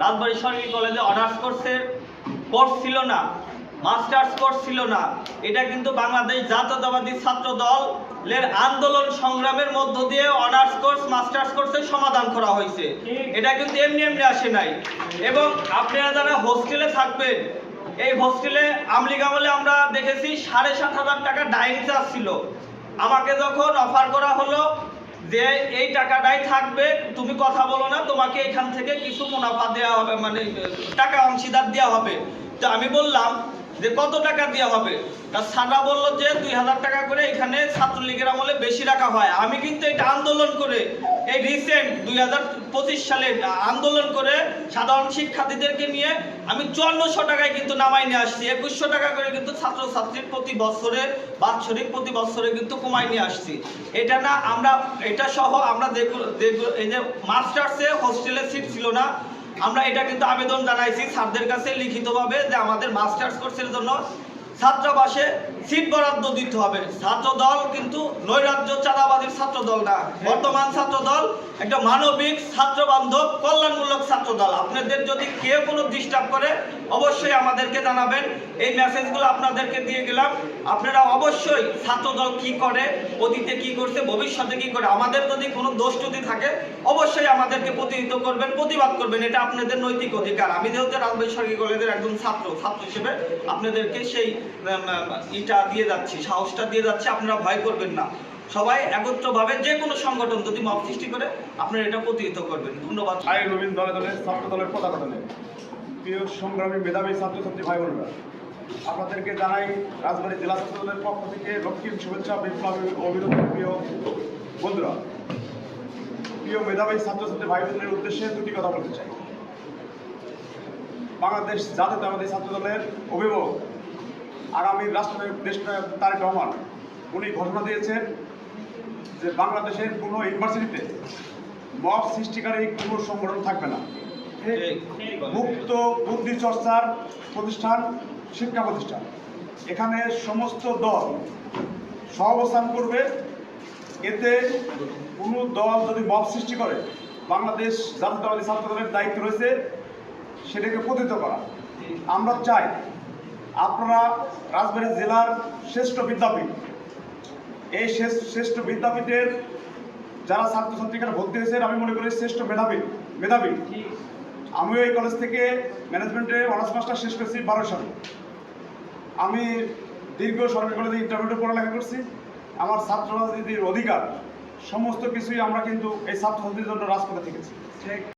রাজবাড়ী সরকারি কলেজে অনার্স কোর্সের কোর্স ছিল না মাস্টার্স কোর্স ছিল না। এটা কিন্তু বাংলাদেশ জাতীয়তাবাদী ছাত্র দলের আন্দোলন সংগ্রামের মধ্য দিয়ে অনার্স কোর্স মাস্টার্স কোর্সের সমাধান করা হয়েছে। এটা কিন্তু এমনি এমনি আসে নাই। এবং আপনারা যারা হোস্টেলে থাকবেন, এই হোস্টেলে আমলিগ আমলে আমরা দেখেছি সাড়ে সাত হাজার টাকা ডাইনিং চার্জ ছিল। আমাকে যখন অফার করা হলো যে এই টাকাটাই থাকবে, তুমি কথা বলো না, তোমাকে এখান থেকে কিছু মুনাফা দেওয়া হবে মানে টাকা অংশীদার দেওয়া হবে। তো আমি বললাম যে কত টাকা দেওয়া হবে? তা সারা বলল যে দুই হাজার টাকা করে এখানে ছাত্রলীগের আমলে বেশি রাখা হয়। আমি কিন্তু এটা আন্দোলন করে এই রিসেন্ট দুই হাজার পঁচিশ সালে আন্দোলন করে সাধারণ শিক্ষার্থীদেরকে নিয়ে আমি চুয়ান্নশো টাকায় কিন্তু নামাই নিয়ে আসছি। একুশশো টাকা করে কিন্তু ছাত্রছাত্রীর প্রতি বছরে, বাৎসরিক প্রতি বছরে কিন্তু কমাই নিয়ে আসছি। এটা না, আমরা, এটা সহ আমরা এই যে মাস্টার্সে হোস্টেলে সিট ছিল না। আমরা এটা কিন্তু আবেদন জানাইছি স্যারদের কাছে লিখিতভাবে যে আমাদের মাস্টার্স কোর্সের জন্য ছাত্রাবাসে সিট বরাদ্দ দিতে হবে। ছাত্র দল কিন্তু নৈরাজ্য চাঁদাবাদীর ছাত্র দল না বর্তমান ছাত্র দল একটা মানবিক ছাত্র বান্ধব কল্যাণমূলক ছাত্র দল আপনাদের যদি কেউ কোনো ডিস্টার্ব করে অবশ্যই আমাদেরকে জানাবেন। এই মেসেজগুলো আপনাদেরকে দিয়ে গেলাম। আপনারা অবশ্যই ছাত্র দল কি করে অতীতে কি করছে ভবিষ্যতে কি করে আমাদের যদি কোনো দোষ যদি থাকে অবশ্যই আমাদেরকে প্রতিনিধিত্ব করবেন প্রতিবাদ করবেন। এটা আপনাদের নৈতিক অধিকার। আমি যেহেতু রাজবাড়ী সরকারি কলেজের একজন ছাত্র ছাত্র হিসেবে আপনাদেরকে সেই ইটা দিয়ে যাচ্ছি, সাহসটা দিয়ে যাচ্ছি, আপনারা ভয় করবেন না। সবাই একত্রভাবে যে কোনো সংগঠন যদি মত সৃষ্টি করে, আপনারা এটা প্রতিহিত করবেন। ধন্যবাদ। আই রবীন্দ্র দলে দলে, ছাত্র দলের পতাকা দলে প্রিয় সংগ্রামী মেধাবী ছাত্রছাত্রী ভাই বোনেরা, আপনাদেরকে জানাই রাজবাড়ী জেলা ছাত্র দলের পক্ষ থেকে রক্তিম শুভেচ্ছা, বিপ্লবী অভিনন্দন, প্রিয় বন্ধুরা। প্রিয় মেধাবী ছাত্রছাত্রী ভাই বোনদের উদ্দেশ্যে দুটি কথা বলতে চাই। বাংলাদেশ জাতীয়তাবাদী ছাত্র দলের অভিভাবক আগামী রাষ্ট্রনায়ক দেশনায়ক তারেক রহমান উনি ঘোষণা দিয়েছেন যে বাংলাদেশের কোনো ইউনিভার্সিটিতে মব সৃষ্টিকারী কোনো সংগঠন থাকবে না। মুক্ত বুদ্ধি চর্চার প্রতিষ্ঠান শিক্ষা প্রতিষ্ঠান। এখানে সমস্ত দল সহাবস্থান করবে। এতে কোনো দল যদি মব সৃষ্টি করে বাংলাদেশ জাতীয়তাবাদী ছাত্র দলের দায়িত্ব রয়েছে সেটাকে প্রতিহত করা। আমরা চাই আপনারা রাজবাড়ী জেলার শ্রেষ্ঠ বিদ্যাপীঠ। এই শ্রেষ্ঠ বিদ্যাপীঠের যারা ছাত্রছাত্রী এখানে ভর্তি হয়েছে আমি মনে করি শ্রেষ্ঠ মেধাবী মেধাবী। আমিও এই কলেজ থেকে ম্যানেজমেন্টে অনার্স মাস্টার শেষ করেছি বারো সালে। আমি দীর্ঘ সরকারি কলেজে ইন্টারমিডিয়েট পড়ালেখা করছি। আমার ছাত্র রাজনীতির অধিকার, সমস্ত কিছুই আমরা কিন্তু এই ছাত্রছাত্রীর জন্য রাজপথে থেকেছি।